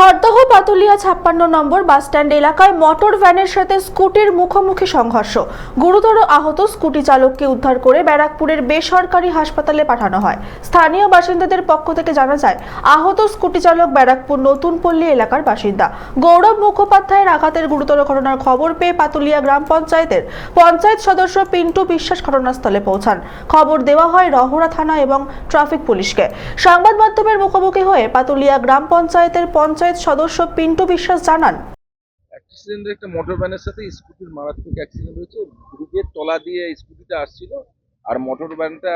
খড়দহ পাতুলিয়া ছাপ্পান্ন নম্বর বাসস্ট্যান্ড এলাকায় মোটর ভ্যানের সাথে স্কুটির মুখোমুখি সংঘর্ষ। গুরুতর আহত স্কুটি চালককে উদ্ধার করে ব্যারাকপুরের বেসরকারি হাসপাতালে পাঠানো হয়। স্থানীয় বাসিন্দাদের পক্ষ থেকে জানা যায়, আহত স্কুটি চালক ব্যারাকপুর নতুন পল্লী এলাকার বাসিন্দা। গৌরব মুখোপাধ্যায়ের আঘাতের গুরুতর ঘটনার খবর পেয়ে পাতুলিয়া গ্রাম পঞ্চায়েতের পঞ্চায়েত সদস্য পিন্টু বিশ্বাস ঘটনাস্থলে পৌঁছান। খবর দেওয়া হয় রহরা থানা এবং ট্রাফিক পুলিশকে। সংবাদ মাধ্যমের মুখোমুখি হয়ে পাতুলিয়া গ্রাম পঞ্চায়েতের পঞ্চায়েত সদস্য পিন্টু বিশ্বাস জানান, অ্যাক্সিডেন্টের একটা মোটর ভ্যানের সাথে স্কুটির মারাত্মক অ্যাক্সিডেন্ট হয়েছে। ব্রিজের তলা দিয়ে স্কুটিটা আসছিল আর মোটর ভ্যানটা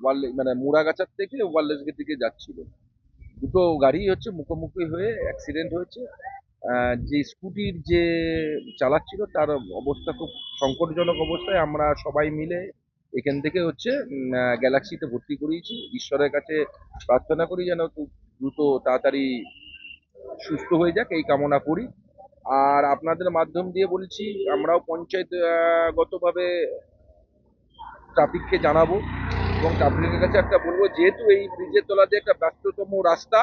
ওয়ারলে মানে মুড়াগাছার থেকে ওয়ারলেস গেট দিকে যাচ্ছিল। দুটো গাড়ি হচ্ছে মুখোমুখি হয়ে অ্যাক্সিডেন্ট হয়েছে। যে স্কুটির যে চালাচ্ছিল তার অবস্থা খুব সংকটজনক অবস্থায় আমরা সবাই মিলে এখান থেকে হচ্ছে গ্যালাক্সিতে ভর্তি করিয়েছি। ঈশ্বরের কাছে প্রার্থনা করি যেন দ্রুত তাড়াতাড়ি সুস্থ হয়ে যাক, এই কামনা করি। আর আপনাদের মাধ্যম দিয়ে বলছি, আমরাও পঞ্চায়েত গতভাবে ট্রাফিককে জানাব এবং ট্রাফিকের কাছে একটা বলব, যেহেতু এই ব্রিজের তলাতে একটা ব্যস্ততম রাস্তা,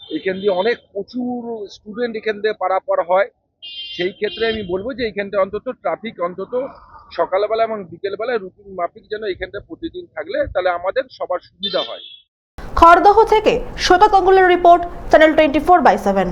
এখান দিয়ে অনেক প্রচুর স্টুডেন্ট এখান দিয়ে পারাপার হয়। সেই ক্ষেত্রে আমি বলব যে এইখানটা অন্তত ট্রাফিক অন্তত সকালবেলা এবং বিকেলবেলায় রুটিন মাফিক যেন এখানটা প্রতিদিন থাকলে তাহলে আমাদের সবার সুবিধা হয়। খড়দহ থেকে শ্রোতা কঙ্গুলের report channel twenty four by seven